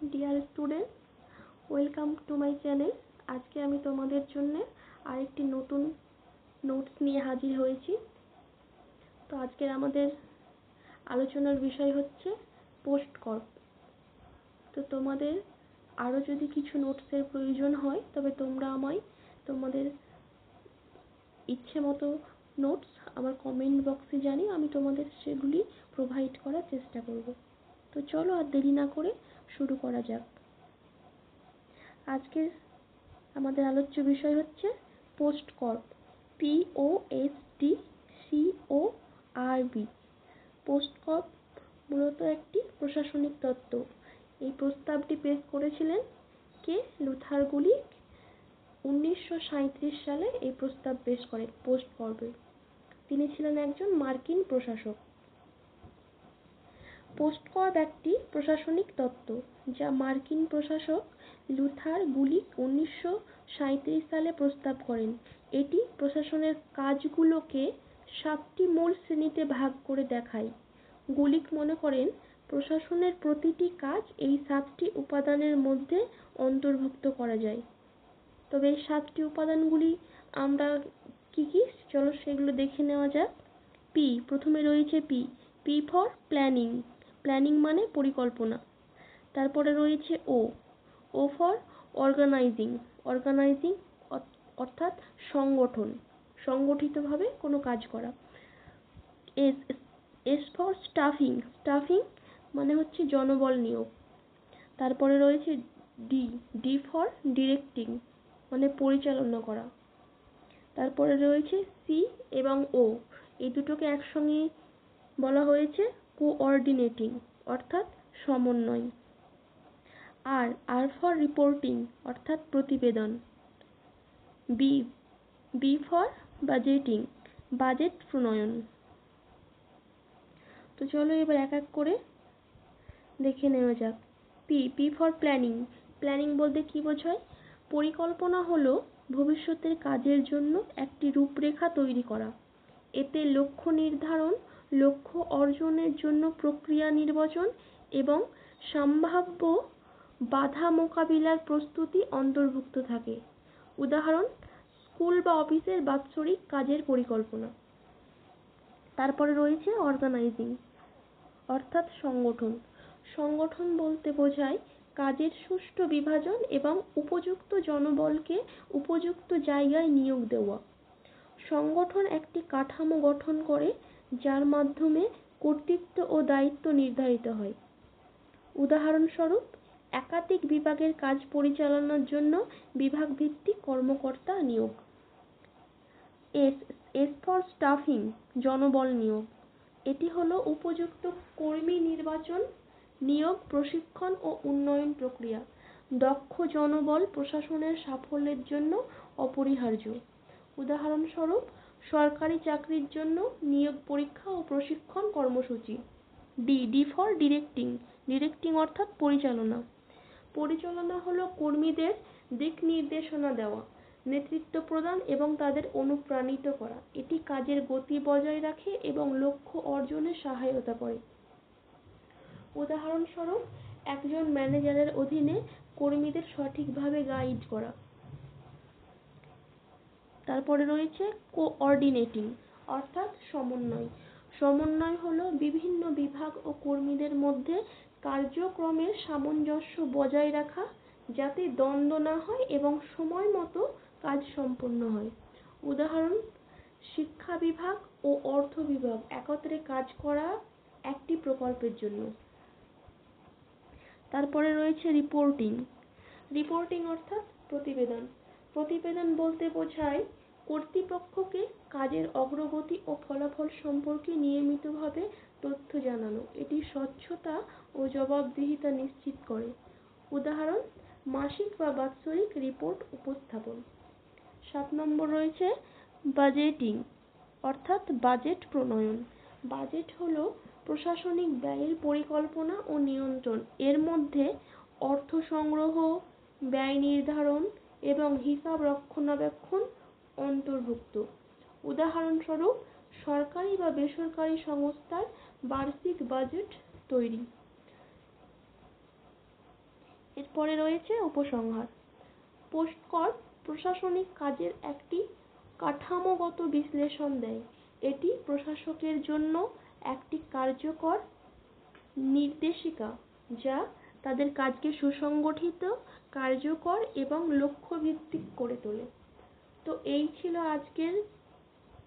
Dear student welcome to my channel আজকে আমি তোমাদের জন্য আরেকটি নতুন নোটস নিয়ে হাজির হয়েছি। তো আজকের আমাদের আলোচনার বিষয় হচ্ছে পোস্ট কর্প তো তোমাদের আরও যদি কিছু নোটসের প্রয়োজন হয়, তবে তোমরা আমায় তোমাদের ইচ্ছে মতো নোটস আমার কমেন্ট বক্সে জানি আমি তোমাদের সেগুলি প্রোভাইড করার চেষ্টা করব। তো চলো আর দেরি না করে শুরু করা যাক। আজকের আমাদের আলোচ্য বিষয় হচ্ছে post corp P O S T, C O R B. Post corp মূলত একটি প্রশাসনিক তত্ত্ব। এই প্রস্তাবটি পেশ করেছিলেন কে লুথার গুলিক। উনিশশো সালে এই প্রস্তাব পেশ করেন পোস্ট কর্পের তিনি ছিলেন একজন মার্কিন প্রশাসক। পোস্টকর্প একটি প্রশাসনিক তত্ত্ব যা মার্কিন প্রশাসক লুথার গুলিক উনিশশো সাঁইত্রিশ সালে প্রস্তাব করেন। এটি প্রশাসনের কাজগুলোকে সাতটি মূল শ্রেণীতে ভাগ করে দেখায়। গুলিক মনে করেন, প্রশাসনের প্রতিটি কাজ এই সাতটি উপাদানের মধ্যে অন্তর্ভুক্ত করা যায়। তবে এই সাতটি উপাদানগুলি আমরা কি কি? চলো সেগুলো দেখে নেওয়া যাক। পি, প্রথমে রয়েছে P. P for planning planning মানে পরিকল্পনা। তারপরে রয়েছে O O for organising organising অর্থাৎ সংগঠন। সংগঠিতভাবে কোনো কাজ করা। S S for staffing staffing মানে হচ্ছে জনবল নিয়োগ। তারপরে রয়েছে ডি ডি ফর ডিরেক্টিং মানে পরিচালনা করা। তারপরে রয়েছে সি এবং ও এই দুটোকে একসঙ্গে বলা হয়েছে। কোঅর্ডিনেটিং অর্থাৎ সমন্বয়। আর আর ফর রিপোর্টিং অর্থাৎ প্রতিবেদন। B B for budgeting budget প্রণয়ন। তো চলো এবার এক এক করে দেখে নেওয়া যাক। P P for planning planning বলতে কি বোঝায়? পরিকল্পনা হলো ভবিষ্যতের কাজের জন্য একটি রূপরেখা তৈরি করা। এতে লক্ষ্য নির্ধারণ লক্ষ্য অর্জনের জন্য প্রক্রিয়া নির্বাচন এবং সম্ভাব্য বাধা মোকাবিলার প্রস্তুতি অন্তর্ভুক্ত থাকে। উদাহরণ, স্কুল বা অফিসের বাৎসরিক কাজের পরিকল্পনা। তারপরে রয়েছে অর্গানাইজিং অর্থাৎ সংগঠন। সংগঠন বলতে বোঝায় কাজের সুষ্ঠু বিভাজন এবং উপযুক্ত জনবলকে উপযুক্ত জায়গায় নিয়োগ দেওয়া। সংগঠন একটি কাঠামো গঠন করে যার মাধ্যমে কর্তৃত্ব ও দায়িত্ব নির্ধারিত হয়। উদাহরণস্বরূপ, একাধিক বিভাগের কাজ পরিচালনার জন্য বিভাগ ভিত্তিক কর্মকর্তা নিয়োগ। এস এস ফর স্টাফিং, জনবল নিয়োগ। এটি হলো উপযুক্ত কর্মী নির্বাচন, নিয়োগ, প্রশিক্ষণ ও উন্নয়ন প্রক্রিয়া। দক্ষ জনবল প্রশাসনের সাফল্যের জন্য অপরিহার্য। উদাহরণস্বরূপ সরকারি চাকরির জন্য নিয়োগ পরীক্ষা ও প্রশিক্ষণ কর্মসূচি। D D for directing directing অর্থাৎ পরিচালনা। পরিচালনা হলো কর্মীদের দিক নির্দেশনা দেওয়া, নেতৃত্ব প্রদান এবং তাদের অনুপ্রাণিত করা। এটি কাজের গতি বজায় রাখে এবং লক্ষ্য অর্জনে সহায়তা করে। উদাহরণস্বরূপ, একজন ম্যানেজারের অধীনে কর্মীদের সঠিকভাবে গাইড করা। তারপরে রয়েছে কোঅর্ডিনেটিং অর্থাৎ সমন্বয়। সমন্বয় হলো বিভিন্ন বিভাগ ও কর্মীদের মধ্যে কার্যক্রমের সামঞ্জস্য বজায় রাখা, যাতে দ্বন্দ্ব না হয় এবং সময় মতো কাজ সম্পন্ন হয়। উদাহরণ, শিক্ষা বিভাগ ও অর্থ বিভাগ একত্রে কাজ করা একটি প্রকল্পের জন্য। তারপরে রয়েছে রিপোর্টিং রিপোর্টিং অর্থাৎ প্রতিবেদন। প্রতিবেদন বলতে বোঝায়, কর্তৃপক্ষকে কাজের অগ্রগতি ও ফলাফল সম্পর্কে নিয়মিতভাবে তথ্য জানানো। এটি স্বচ্ছতা ও জবাবদিহিতা নিশ্চিত করে। উদাহরণ, মাসিক বা বাৎসরিক রিপোর্ট উপস্থাপন। সাত নম্বর রয়েছে, বাজেটিং, অর্থাৎ বাজেট প্রণয়ন। বাজেট হলো প্রশাসনিক ব্যয়ের পরিকল্পনা ও নিয়ন্ত্রণ। এর মধ্যে অর্থ সংগ্রহ, ব্যয় নির্ধারণ এবং হিসাব রক্ষণাবেক্ষণ অন্তর্ভুক্ত। উদাহরণস্বরূপ, সরকারি বা বেসরকারি সংস্থার বার্ষিক বাজেট তৈরি। এরপরে রয়েছে উপসংহার। পোস্টকর প্রশাসনিক কাজের একটি কাঠামোগত বিশ্লেষণ দেয়। এটি প্রশাসকের জন্য একটি কার্যকর নির্দেশিকা, যা তাদের কাজকে সুসংগঠিত, কার্যকর এবং লক্ষ্যভিত্তিক করে তোলে। তো এই ছিল আজকের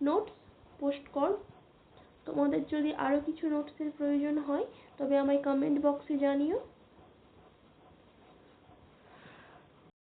নোটস পোস্টকর তোমাদের যদি আরও কিছু নোটসের প্রয়োজন হয়, তবে আমায় কমেন্ট বক্সে জানিও।